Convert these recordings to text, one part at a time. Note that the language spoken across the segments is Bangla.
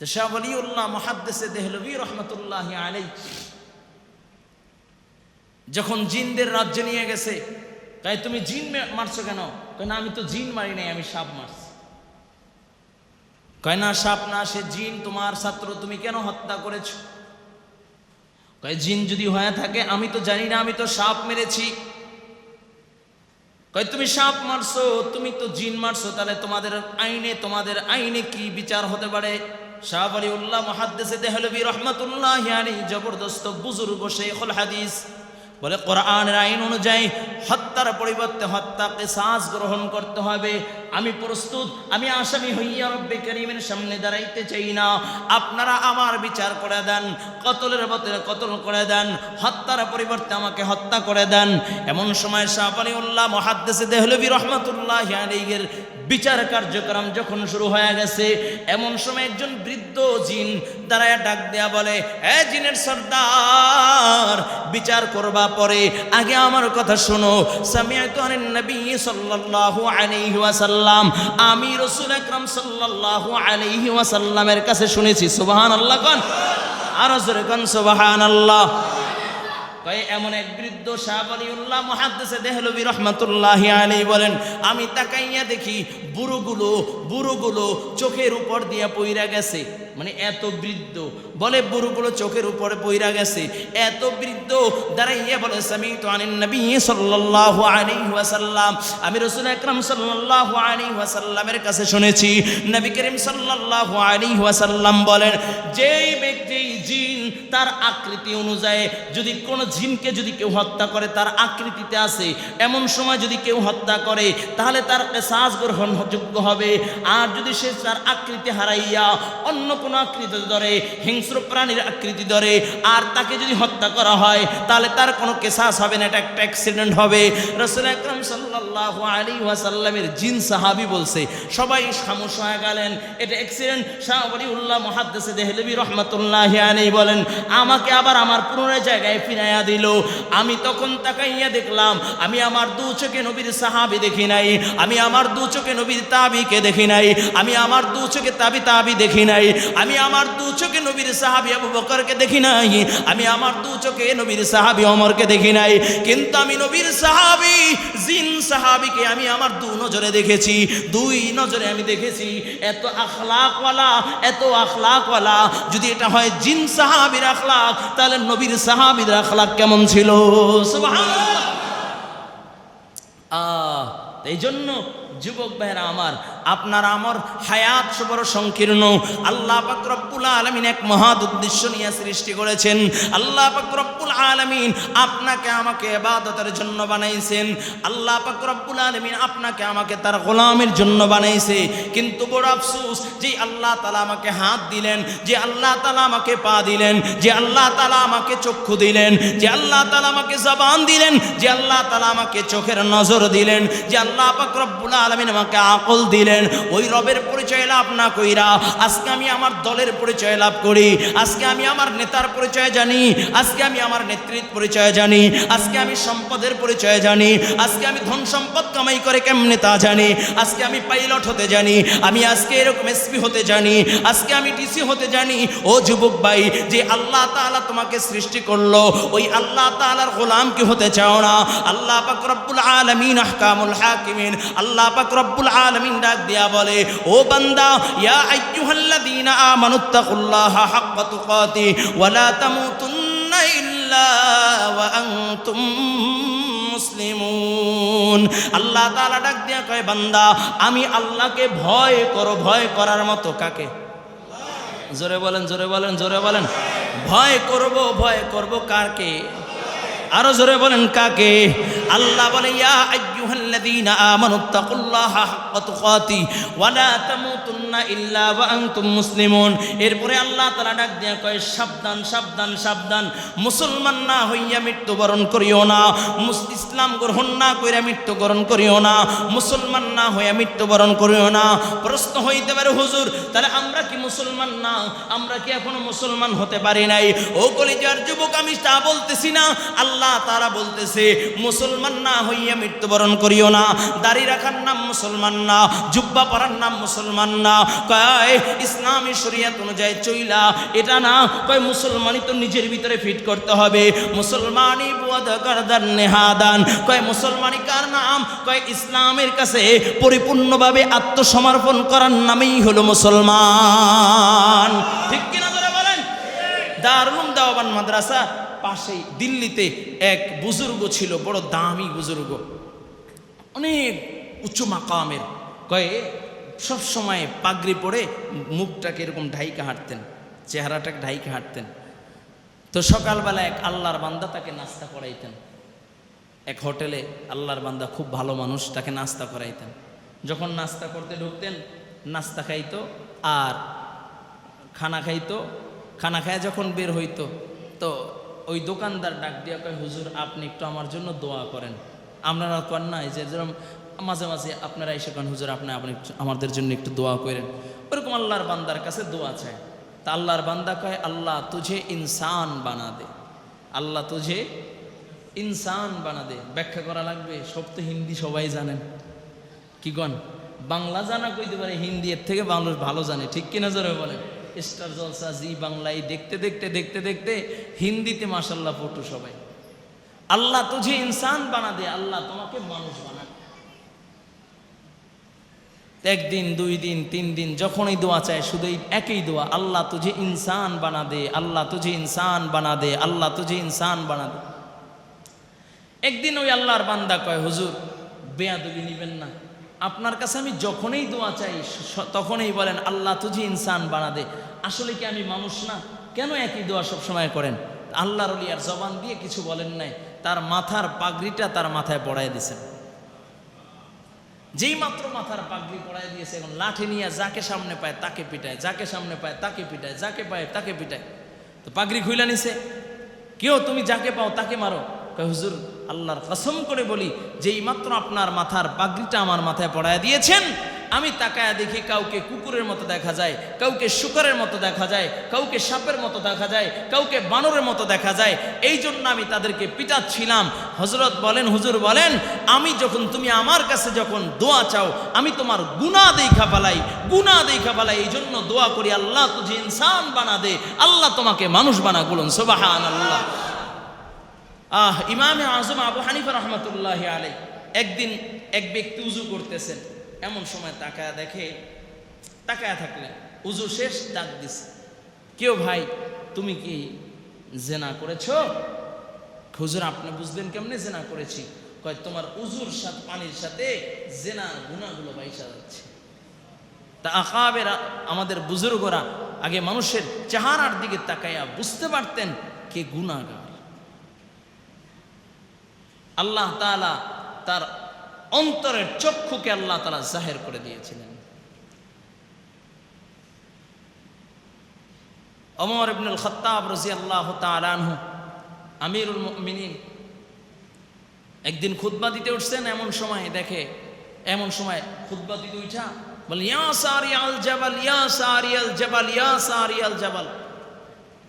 তো শাহ ওলিউল্লাহ মহাদ্দেসে দেহলভি রহমতুল্লাহ আলাই যখন জিনদের রাজ্যে নিয়ে গেছে তাই তুমি জিন মারছো কেন? কয়, না, আমি তো জিন মারি নাই, আমি সাপ মারছি। কয়, না, সাপ না, সে জিন, তোমার ছাত্র, তুমি কেন হত্যা করেছ? কয়, জিন যদি হয়ে থাকে, আমি তো জানি না, আমি তো সাপ মেরেছি। কয়, তুমি সাপ মারছো, তুমি তো জিন মারছো, তাহলে তোমাদের আইনে তোমাদের আইনে কি বিচার হতে পারে? শাহ আলী উল্লাহ দেহলবি রহমতুল্লাহ আলী জবরদস্ত বুজুর্গ শেখুল হাদিস বলে, কোরআনের আইন অনুযায়ী হত্যার পরিবর্তে হত্যা কেসাস গ্রহণ করতে হবে। আমি প্রস্তুত, আমি আসামি হইয়া রব্বে করিমের সামনে দাঁড়াইতে চাই না। আপনারা আমার বিচার করে দেন, কতলের বদলে কতল করে দেন, হত্যার পরিবর্তে আমাকে হত্যা করে দেন। এমন সময় শাহ উল্লাহ মহাদ্দেসে দেহলবি রহমতুল্লাহ আলীগের বিচার কার্যক্রম যখন শুরু হয়ে গেছে, এমন সময় একজন বৃদ্ধ জিন দাঁড়ায় ডাক দেয়া বলে, এ জিনের সর্দার, বিচার করবা পরে। আগে আমার কথা শোনো। ওয়াসাল্লাম। আমি রসুল আকরাম সাল্লাল্লাহু আলাইহি ওয়াসাল্লামের কাছে শুনেছি। সুবহানাল্লাহ কোন। আর সুবহানাল্লাহ। এমন এক বৃদ্ধ শাহবালিউল্লাহ মহাদ্দেসে দেহলবি রহমতুল্লাহ আলী বলেন, আমি তাকাইয়া দেখি বুড়োগুলো বুড়োগুলো চোখের উপর দিয়া পইরা গেছে। মানে এত বৃদ্ধ, বলে বুড়োগুলো চোখের উপরে পইরা গেছে। এত বৃদ্ধ দাঁড়াইয়া বলে সামি তো আনিন নবী সাল্লাল্লাহু আলাইহি ওয়াসাল্লাম। আমি রাসূল আকরাম সাল্লাল্লাহু আলাইহি ওয়াসাল্লামের কাছে শুনেছি, নবী করিম সাল্লাল্লাহু আলাইহি ওয়াসাল্লাম বলেন, যেই ব্যক্তি জিন তার আকৃতি অনুযায়ী যদি কোনো জিনকে যদি কেউ হত্যা করে, তার আকৃতিতে আছে। এমন সময় যদি কেউ হত্যা করে, তাহলে তার কেসাস গ্রহণযোগ্য হবে। আর যদি সে তার আকৃতি হারাইয়া অন্য কোনো আকৃতি ধরে, হিংস্র প্রাণীর আকৃতি ধরে, আর তাকে যদি হত্যা করা হয়, তাহলে তার কোনো কেসাস হবে না, এটা একটা অ্যাক্সিডেন্ট হবে। রসুল আকরম সাল্লাল্লাহু আলাইহি ওয়াসাল্লামের জিন সাহাবি বলছে, সবাই খামোশ হয়ে গেলেন। এটা অ্যাক্সিডেন্ট শাহ উল্লাহ মহাদ্দেসে দেহলবি রহমতুল্লাহ আলাইহি বলেন আমাকে আবার আমার পুনরায় জায়গায় ফিরাইয়া দিল। আমি তখন তাকাইয়া দেখলাম, আমি আমার দু চোখে নবীর সাহাবি দেখি নাই, আমি আমার দু চোখে নবীর তাবিকে দেখি নাই, আমি আমার দু চোখে তাবি তাবি দেখি নাই, আমি আমার দু চোখে নবীর সাহাবি আবু বকরকে দেখি নাই, আমি আমার দু চোখে নবীর সাহাবি অমরকে দেখি নাই। কিন্তু আমি নবীর সাহাবি জিন সাহাবিকে আমি আমার দু নজরে দেখেছি। দুই নজরে আমি দেখেছি, এত আখলাকওয়ালা এত আখলাকওয়ালা। যদি এটা হয় জিন সাহাবির আখলাক, তাহলে নবীর সাহাবির আখলাক কেমন ছিল? আহ এই জন্য যুবক ভাইরা আমার আপনার আমার হায়াত বড় সংকীর্ণ। আল্লাহ পাক আলমিন এক মহৎ উদ্দেশ্য নিয়ে সৃষ্টি করেছেন। আল্লাহ পাক আলমিন আপনাকে আমাকে ইবাদতের জন্য বানাইছেন। আল্লাহ পাক রব্বুল আলামিন আপনাকে আমাকে তার গোলামের জন্য বানাইছে। কিন্তু বড় আফসুস, যে আল্লাহ তাআলা আমাকে হাত দিলেন, যে আল্লাহ তাআলা আমাকে পা দিলেন, যে আল্লাহ তাআলা আমাকে চক্ষু দিলেন, যে আল্লাহ তাআলা আমাকে জবান দিলেন, যে আল্লাহ তাআলা আমাকে চোখের নজর দিলেন, যে আল্লাহ পাক রব্বুল আলামিন আমাকে আকল দিলেন। ওই রবের পরিচয় লাভ না কইরা আজকে আমি আমার দলের পরিচয় লাভ করি, আজকে আমি আমার নেতার পরিচয় জানি, আজকে আমি আমার নেতৃত্ব পরিচয় জানি, আজকে আমি সম্পদের পরিচয় জানি, আজকে আমি ধন সম্পদ কামাই করে কেমনে তা জানি, আজকে আমি পাইলট হতে জানি, আমি আজকে এরকম এসপি হতে জানি, আজকে আমি ডিসি হতে জানি। ও যুবক ভাই, যে আল্লাহ তাআলা তোমাকে সৃষ্টি করল, ওই আল্লাহ তাআলার গোলাম কি হতে চাও না? আল্লাহ পাক রব্বুল আলামিন, আহকামুল হাকিমিন, আল্লাহ পাক রব্বুল আলামিন ডাক দিয়া বলে, ও বান্দা, ইয়া আইয়ুহাল্লাযীনা আমানুত্তাকুল্লাহা হাক্কা তুকাতি ওয়া লা তামুতুন্না ইল্লা ওয়া আনতুম মুসলিমুন। আল্লাহ তাআলা ডাক দিয়া কয়, বান্দা, আমি আল্লাহকে ভয় করো, ভয় করার মতো কাকে? জোরে বলেন জোরে বলেন জোরে বলেন। ভয় করব ভয় করব কাকে? আরও জোরে বলেন, কাকে? আল্লাহ বলে, ইয়া তুকাতি ওয়া লা তামুতুন্না ইল্লা ওয়া আনতুম মুসলিমুন। এরপরে আল্লাহ তাআলা ডাক কয়, সাবধান সাবধান সাবধান। মুসলমান না হইয়া করিও না। ইসলাম গ্রহণ না কইরা করিও না। মুসলমান না হইয়া করিও না। প্রশ্ন হইতে পারে, হুজুর, তাহলে আমরা কি মুসলমান না? আমরা কি এখনও মুসলমান হতে পারি নাই? ও কলিজার যুবক, আমি তা বলতেছি না। আল্লাহ তারা বলতেছে, মুসলমান না হইয়া মৃত্যুবরণ করিও দিও না, দাড়ি রাখার নাম মুসলমান না, জুব্বা পরার নাম মুসলমান না। কয়, ইসলামী শরিয়াত অনুযায়ী চইলা, এটা না, কয়, মুসলমানই তো নিজের ভিতরে ফিট করতে হবে। মুসলমানই বুয়াদ কারদান নেহাদান কয়, মুসলমানই কার নাম? কয়, ইসলামের কাছে পরিপূর্ণভাবে আত্মসমর্পণ করার নামেই হলো মুসলমান। ঠিক কিনা ধরে বলেন? দারুল দাওয়ান মাদ্রাসা। পাশেই দিল্লিতে এক বুজুর্গ ছিল, বড় দামি বুজুর্গ। অনেক উচ্চ মাকামের। কয়ে, সব সময় পাগড়ি পরে মুখটাকে এরকম ঢাইকা হাঁটতেন, চেহারাটাকে ঢাইকা হাঁটতেন। তো সকালবেলা এক আল্লাহর বান্দা তাকে নাস্তা করাইতেন। এক হোটেলে আল্লাহর বান্দা খুব ভালো মানুষ, তাকে নাস্তা করাইতেন। যখন নাস্তা করতে ঢুকতেন, নাস্তা খাইতো আর খানা খাইতো, খানা খায় যখন বের হইতো, তো ওই দোকানদার ডাক দিয়া কয়, হুজুর, আপনি একটু আমার জন্য দোয়া করেন। আপনারা কর না এই যে যেরকম মাঝে মাঝে আপনারা এসে কন, হুজুর, আপনি আপনি আমাদের জন্য একটু দোয়া করেন। ওরকম আল্লাহর বান্দার কাছে দোয়া চায়। তা আল্লাহর বান্দা কয়, আল্লাহ তুঝে ইনসান বানা দে। আল্লাহ তুঝে ইনসান বানা দে। ব্যাখ্যা করা লাগবে, সব তো হিন্দি সবাই জানেন। কি গন বাংলা জানা কইতে পারে, হিন্দি এর থেকে মানুষ ভালো জানে। ঠিক কিনা জোরে বলেন? স্টার জলসা, জি বাংলায় দেখতে দেখতে দেখতে দেখতে হিন্দিতে মাসাল্লাহ ফটো সবাই। আল্লাহ তুঝে ইনসান বানা দে, আল্লাহ তোমাকে মানুষ বানা একদিন, দুই দিন, তিন দিন, যখনই দোয়া চায়, শুধু একই দোয়া, আল্লাহ তুঝে ইনসান বানা দে, আল্লাহ তুঝে ইনসান বানা দে, আল্লাহ তুঝে ইনসান বানা দে। একদিন ওই আল্লাহর বান্দা কয়, হুজুর, বেয়াদবি নিবেন না। আপনার কাছে আমি যখনই দোয়া চাই তখনই বলেন, আল্লাহ তুঝি ইনসান বানা দে। আসলে কি আমি মানুষ না? কেন একই দোয়া সব সময় করেন? আল্লাহর আর জবান দিয়ে কিছু বলেন নাই। তার মাথার পাগড়িটা তার মাথায় পড়ায় দিয়েছেন যেই মাত্র মাথার পাগড়ি পড়ায় দিয়েছে, এখন লাঠি নিয়ে যাকে সামনে পায় তাকে পিটায়, যাকে সামনে পায় তাকে পিটায়, যাকে পায় তাকে পিটায়। তো পাগড়ি খুইলা নিছে। কেউ তুমি যাকে পাও তাকে মারো। হুজুর, আল্লাহর কসম করে বলি, যেই মাত্র আপনার মাথার পাগড়িটা আমার মাথায় পড়ায় দিয়েছেন আমি তাকায়া দেখি কাউকে কুকুরের মতো দেখা যায়, কাউকে শুকরের মতো দেখা যায়, কাউকে সাপের মতো দেখা যায়, কাউকে বানরের মতো দেখা যায়। এই জন্য আমি তাদেরকে পিটাচ্ছিলাম। হজরত বলেন, হুজুর বলেন, আমি যখন তুমি আমার কাছে যখন দোয়া চাও, আমি তোমার গুণা দেখা পালাই গুণা দেখা পালাই। এই জন্য দোয়া করি, আল্লাহ তুঝে ইনসান বানা দে, আল্লাহ তোমাকে মানুষ বানা বলুন সোবাহান আল্লাহ আহ, ইমামে আজম আবু হানিফা রহমতুল্লাহ আলাই একদিন এক ব্যক্তি উজু করতেছেন। এমন সময় তাকায়া দেখে, তাকায়া থাকলেন উজু শেষ, ডাক দিছে। কেউ ভাই, তুমি কি জেনা করেছ? হুজুর, আপনি বুঝলেন কেমনে জেনা করেছি? কয়, তোমার উজুর সাথে, পানির সাথে জেনা গুণাগুলো বাইসা যাচ্ছে। তা আকাবেরা, আমাদের বুজুর্গরা আগে মানুষের চেহারার দিকে তাকাইয়া বুঝতে পারতেন কে গুণাগার। আল্লাহ তাআলা তার অন্তরের চক্ষুকে আল্লাহ তাআলা জাহের করে দিয়েছিলেন। অমর ইবনুল খত্তাব রাজি আল্লাহ তালানহু আমিরুল মুমিনিন একদিন খুতবা দিতে উঠছেন, এমন সময় দেখে, এমন সময় খুতবা দিতে উঠা বলে, ইয়া সারিয়াল জাবাল, ইয়া সারিয়াল জাবাল, ইয়া সারিয়াল জাবাল।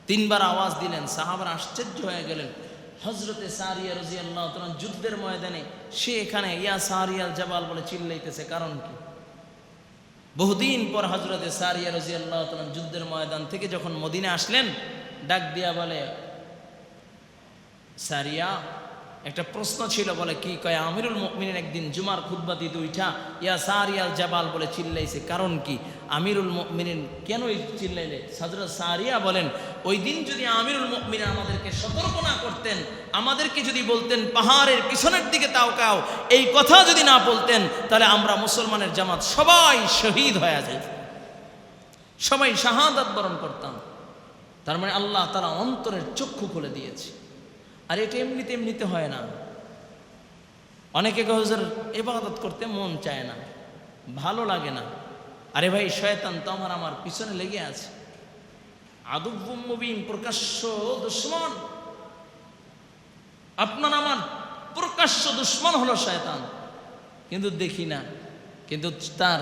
তিনবার আওয়াজ দিলেন, সাহাবার আশ্চর্য হয়ে গেলেন। হজরতে সারিয়া রজিয়াল্লাহ আল্লাহ যুদ্ধের ময়দানে, সে এখানে ইয়া সারিয়াল জবাল বলে চিল্লাইতেছে। কারণ কি? বহুদিন পর হজরতে সারিয়া রজিয়াল্লাহ আল্লাহ যুদ্ধের ময়দান থেকে যখন মদিনে আসলেন, ডাক দিয়া বলে, সারিয়া একটা প্রশ্ন ছিল, বলে, কি কয়, আমিরুল মুকমিনের একদিন জুমার খুদ্া দিতে উঠা ইয়া সারিয়াল জাবাল বলে চিল্লাইছে, কারণ কি? আমিরুল মুকমিনিন কেন চিল্লাইলে? হজরত সারিয়া বলেন, ওই দিন যদি আমিরুল মুকমিন আমাদেরকে সতর্ক না করতেন, আমাদেরকে যদি বলতেন, পাহাড়ের পিছনের দিকে তাও কাও, এই কথা যদি না বলতেন, তাহলে আমরা মুসলমানের জামাত সবাই শহীদ হয়ে যাই সবাই শাহাদাত বরণ করতাম। তার মানে আল্লাহ তারা অন্তরের চক্ষু খুলে দিয়েছে। আর এটা এমনিতে এমনিতে হয় না। অনেকে গহজের এবাদত করতে মন চায় না, ভালো লাগে না। আরে ভাই, শয়তান তো আমার আমার পিছনে লেগে আছে। আদুবিন প্রকাশ্য দুশ্মন। আপনার আমার প্রকাশ্য দুশ্মন হলো শয়তান। কিন্তু দেখি না, কিন্তু তার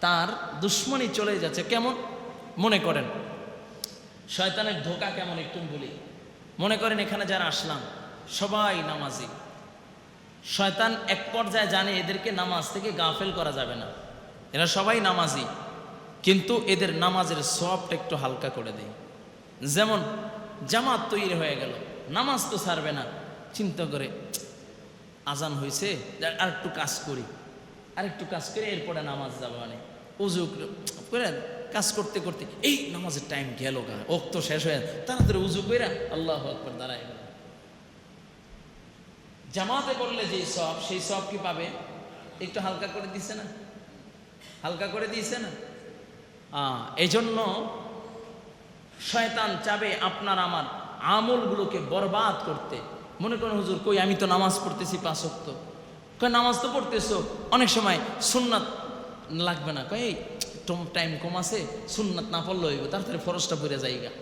তার দুশ্মনী চলে যাচ্ছে। কেমন? মনে করেন, শয়তানের ধোকা কেমন একটু বলি। মনে করেন এখানে যারা আসলাম, সবাই নামাজি। শয়তান এক পর্যায়ে জানে এদেরকে নামাজ থেকে গাফেল করা যাবে না। এরা সবাই নামাজি, কিন্তু এদের নামাজের সবটা একটু হালকা করে দেয় যেমন জামাত তৈরি হয়ে গেল, নামাজ তো ছাড়বে না। চিন্তা করে আজান হয়েছে আর একটু কাজ করি। আর একটু কাজ করে এরপরে নামাজ যাব মানে। উজু করে কাজ করতে করতে, এই নামাজের টাইম গেল গা ওক তো শেষ হয়ে তাড়াতাড়ি উজু করে আল্লাহ আকবর দাঁড়ায় জামাতে করলে যে সব, সেই সব কি পাবে? একটু হালকা করে দিছে না? হালকা করে দিয়েছে না? এই জন্য শয়তান চাবে আপনার আমার আমলগুলোকে বরবাদ করতে। মনে করেন, হুজুর, কই আমি তো নামাজ পড়তেছি পাঁচ ওয়াক্ত কই নামাজ তো পড়তেছো। অনেক সময় সুন্নাত লাগবে না। কই টাইম কম আছে, সুন্নাত না পড়লে হইব, তাড়াতাড়ি ফরজটা পড়ে যাইগা।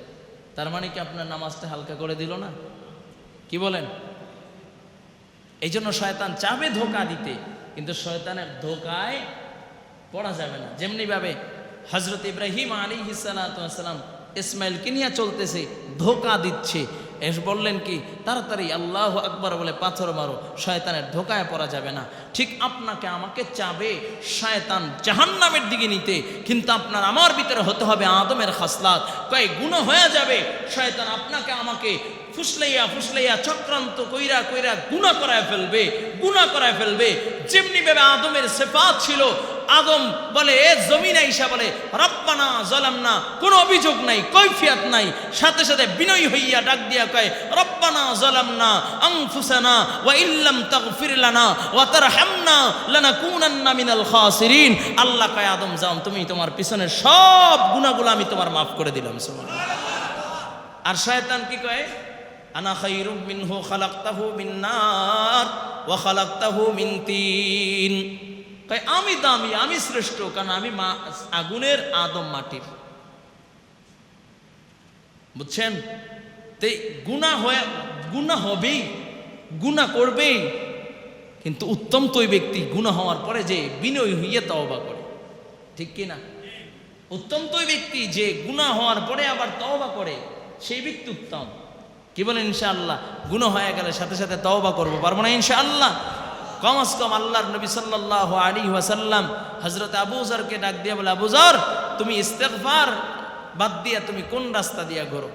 তার মানে কি আপনার নামাজটা হালকা করে দিল না? কি বলেন? এই জন্য শয়তান চাবে ধোকা দিতে, কিন্তু শয়তানের ধোকায় পড়া যাবে না। যেমনিভাবে হজরত ইব্রাহিম আলী হিসালাম ইসমাইলকে নিয়ে চলতেছে, ধোকা দিচ্ছে। এস বললেন কি, তাড়াতাড়ি আল্লাহ আকবর বলে পাথর মারো, শয়তানের ধোকায় পড়া যাবে না। ঠিক আপনাকে আমাকে চাবে শয়তান জাহান্নামের দিকে নিতে, কিন্তু আপনার আমার ভিতরে হতে হবে আদমের খাসলাত। কয়েক গুণ হয়ে যাবে, শয়তান আপনাকে আমাকে ফুসলাইয়া ফুসলাইয়া চক্রান্ত কইরা কইরা গুণা করায় ফেলবে, গুণা করায় ফেলবে। যেমনি ভাবে আদমের সেফাত ছিল আদম বলে, এ জমিন আইসা বলে, রব্বানা জলাম না কোনো অভিযোগ নাই, কৈফিয়াত নাই। সাথে সাথে বিনয় হইয়া ডাক দিয়া কয়, রব্বানা জলাম না আনফুসানা, ওয়া ইল্লাম তাগফির লানা, ওয়া তারহামনা লানাকুনান্না মিনাল খাসিরিন। আল্লাহ কয়, আদম, যাও, তুমি তোমার পিছনের সব গুনাহগুলো আমি তোমার মাফ করে দিলাম, সুবহানাল্লাহ। আর শয়তান কি কয়, আনা খাইরুম মিনহু খালাকতাহু মিন নার, ওয়া খালাকতাহু মিন তিন। কয় আমি দামি, আমি শ্রেষ্ঠ, কারণ আমি মা আগুনের আদম মাটির। বুঝছেন? তাই গুনাহ হয়ে গুনাহ হবেই গুনাহ করবেই, কিন্তু উত্তম তো ওই ব্যক্তি গুনাহ হওয়ার পরে যে বিনয় হইয়া তওবা করে। ঠিক কি না? উত্তম তো ব্যক্তি যে গুনাহ হওয়ার পরে আবার তওবা করে, সেই ব্যক্তি উত্তম। কি বলেন ইনশাআল্লাহ? গুণ হয়ে গেলে সাথে সাথে তওবা করব, পারব না ইনশাআল্লাহ? কম আজ কম আল্লাহর নবী সাল্লাহ আলী ওয়াসাল্লাম হজরত আবুজারকে ডাক দিয়ে বলে আবুজার তুমি ইস্তেকফার বাদ দিয়া তুমি কোন রাস্তা দিয়া ঘোরো?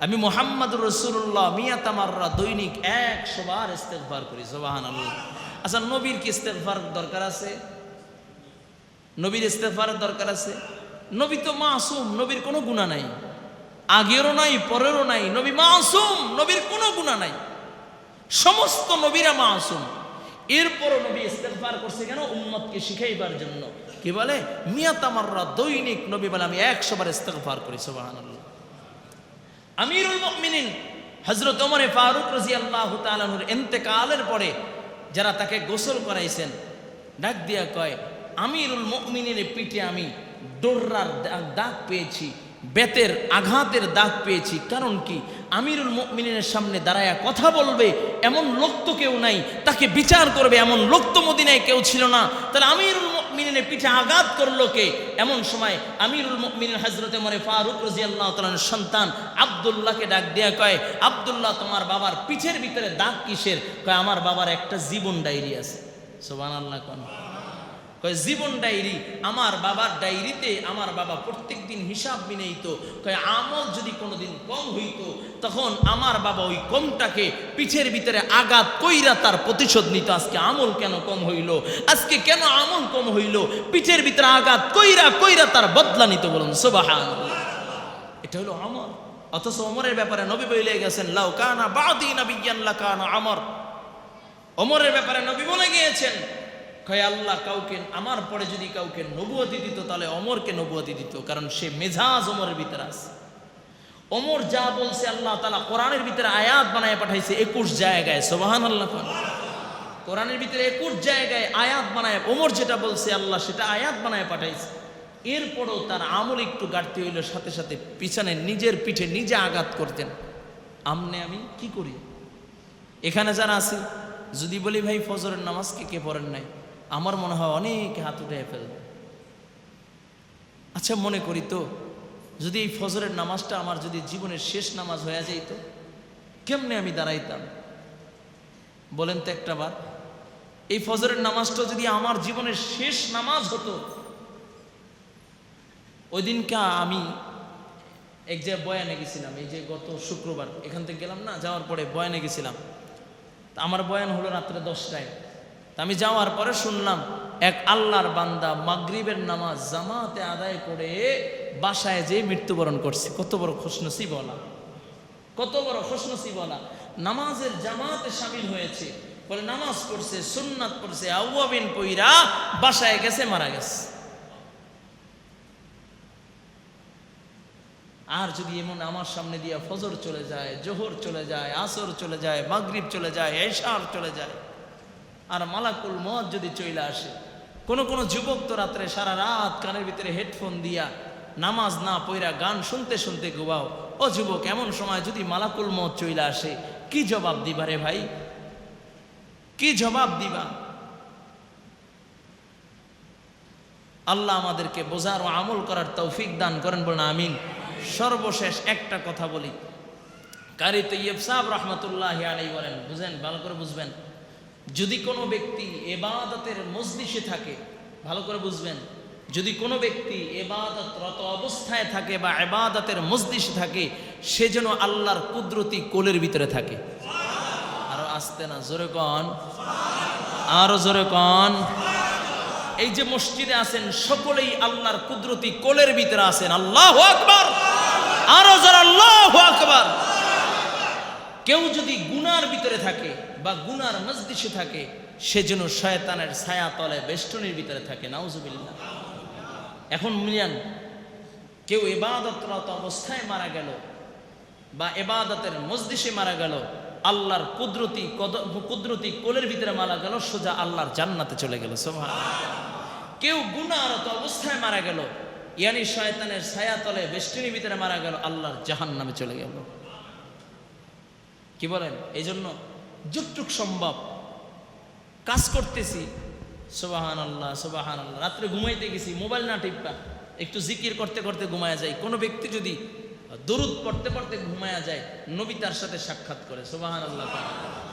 আমি মোহাম্মদ রসুল্লাহ মিয়া তামাররা দৈনিক একশো বার ইস্তেকফার করি সোবাহান আল্লাহ আচ্ছা নবীর কি ইস্তেকফার দরকার আছে? নবীর ইস্তেফারের দরকার আছে? নবী তো মাসুম, নবীর কোনো গুণা নাই। আগেরও নাই, পরেরও নাই। নবী মাসুম, নবীর কোনো গুণা নাই। সমস্ত নবীরা মাসুম। এরপরও নবী ইস্তেফার করছে কেন? উম্মতকে শিখাইবার জন্য। কি বলে? মিয়া তামাররা দৈনিক নবী বলে, আমি একশো বার ইস্তেফার করি, সুবহানাল্লাহ। আমিরুল মুমিনিন হজরত ওমরে ফারুক রাদিয়াল্লাহু তাআলার ইন্তেকালের পরে যারা তাকে গোসল করাইছেন, ডাক দিয়া কয়, আমিরুল মুমিনের পিঠে আমি ডোর্রার দাগ পেয়েছি। বেতের আঘাতের দাগ পেয়েছি। কারণ কি? আমিরুল মুমিনের সামনে দাঁড়ায়া কথা বলবে, এমন লোক তো কেউ নাই, তাকে বিচার করবে এমন লোক তো মদিনায় কেউ ছিল না। তাহলে আমিরুল মুমিনের পিঠে আঘাত করল কে? এমন সময় আমিরুল মুমিনের হজরতে মরে ফারুক রাজিয়াল্লাহ সন্তান আব্দুল্লাহকে ডাক দেয়া কয়, আব্দুল্লাহ, তোমার বাবার পিঠের ভিতরে দাগ কিসের? কয়, আমার বাবার একটা জীবন ডায়েরি আছে। সুবহানাল্লাহ, কোন? কয়, জীবন ডায়েরি, আমার বাবার ডায়েরিতে আমার বাবা প্রত্যেক দিন হিসাব বিনেইত। কয়, আমল যদি কোনোদিন কম হইতো, তখন আমার বাবা ওই কমটাকে পিঠের ভিতরে আঘাত কইরা তার প্রতিশোধ নিত। আজকে আমল কেন কম হইল? আজকে কেন আমল কম হইল? পিঠের ভিতরে আঘাত কইরা কইরা তার বদলা নিত বলুন সুবাহান এটা হলো আমর অথচ অমরের ব্যাপারে নবী বইলে গেছেন, লাউ কানা বাদি নবিয়ান লাকানা আমর। অমরের ব্যাপারে নবী বলে গিয়েছেন কয়, আল্লাহ কাউকে, আমার পরে যদি কাউকে নবুয়তি দিত, তাহলে অমরকে নবুয়তি দিত, কারণ সে মেজাজ অমরের ভিতরে আছে। অমর যা বলছে, আল্লাহ তালা কোরআনের ভিতরে আয়াত বানায় পাঠাইছে, একুশ জায়গায় সোবাহান আল্লাহ। কোরআনের ভিতরে একুশ জায়গায় আয়াত বানায় ওমর যেটা বলছে, আল্লাহ সেটা আয়াত বানায় পাঠাইছে। এরপরও তার আমল একটু গাড়তে হইল, সাথে সাথে পিছনে নিজের পিঠে নিজে আঘাত করতেন। আমনে আমি কি করি? এখানে যারা আছি, যদি বলি, ভাই, ফজরের নামাজ কে কে পড়েন নাই? আমার মনে হয় অনেক হাত উঠে ফেলবে। আচ্ছা মনে করি তো, যদি এই ফজরের নামাজটা আমার যদি জীবনের শেষ নামাজ হয়ে যাইত, কেমনে আমি দাঁড়াইতাম? বলেন তো একটা বার, এই ফজরের নামাজটা যদি আমার জীবনের শেষ নামাজ হতো ওই দিনকে আমি এক জায়গায় বয়ানে গেছিলাম, এই যে গত শুক্রবার, এখান থেকে গেলাম না, যাওয়ার পরে বয়ানে গেছিলাম। আমার বয়ান হলো রাত্রে দশটায়। আমি যাওয়ার পরে শুনলাম, এক আল্লাহর বান্দা মাগরিবের নামাজ জামাতে আদায় করে বাসায় যে মৃত্যুবরণ করছে। কত বড় খুশনসি বলা কত বড় খুশনসি বলা নামাজের জামাতে সামিল হয়েছে। বলে নামাজ পড়ছে, সুন্নাত পড়ছে, আউয়াবিন পইরা বাসায় গেছে, মারা গেছে। আর যদি এমন আমার সামনে দিয়ে ফজর চলে যায়, জোহর চলে যায়, আসর চলে যায়, মাগরিব চলে যায়, এশার চলে যায় আর মালাকুল মদ যদি চলে আসে, কোন কোন যুবক তো রাত্রে সারা রাত কানের ভিতরে হেডফোন দিয়া নামাজ না পইরা গান শুনতে শুনতে গোবাও ও যুবক, এমন সময় যদি মালাকুল মদ চলে আসে, কি জবাব দিবা রে ভাই? কি জবাব দিবা? আল্লাহ আমাদেরকে বোঝার ও আমল করার তৌফিক দান করেন বলেন, আমিন। সর্বশেষ একটা কথা বলি। কারি তৈয়ব সাহেব রহমতুল্লাহ আলাই বলেন, বুঝেন, ভালো করে বুঝবেন। যদি কোনো ব্যক্তি এবাদতের মজলিসে থাকে, ভালো করে বুঝবেন, যদি কোনো ব্যক্তি এবাদতরত অবস্থায় থাকে বা এবাদতের মজলিসে থাকে, সে যেন আল্লাহর কুদরতি কোলের ভিতরে থাকে। আরও আসতে না, জোরে কন। আরও জোরে কন। এই যে মসজিদে আছেন, সকলেই আল্লাহর কুদরতি কোলের ভিতরে আছেন। আল্লাহ আকবার। আরও যারা আল্লাহ আকবার। কেউ যদি গুনার ভিতরে থাকে বা গুনার মজদিসে থাকে, সে যেন শয়তানের ছায়া তলে বেষ্টনীর ভিতরে থাকে, নাউজুবিল্লাহ। এখন মিলিয়ান, কেউ এবাদতরত অবস্থায় মারা গেল বা এবাদতের মজদিসে মারা গেল, আল্লাহর কুদরতি কদ- কুদরতি কোলের ভিতরে মারা গেল, সোজা আল্লাহর জান্নাতে চলে গেল সোভা কেউ গুণারত অবস্থায় মারা গেল, ইয়ানি শয়তানের ছায়া তলে বেষ্টনীর ভিতরে মারা গেল, আল্লাহর জাহান নামে চলে গেল। কি বলেন? এই জন্য যুগটুক সম্ভব কাজ করতেছি। সোবাহান আল্লাহ সোবাহান আল্লাহ রাত্রে ঘুমাইতে গেছি, মোবাইল না টিপা, একটু জিকির করতে করতে ঘুমায়া যায় কোনো ব্যক্তি যদি দরুদ পড়তে পড়তে ঘুমায়া যায়, নবী তার সাথে সাক্ষাৎ করে। সোবাহান আল্লাহ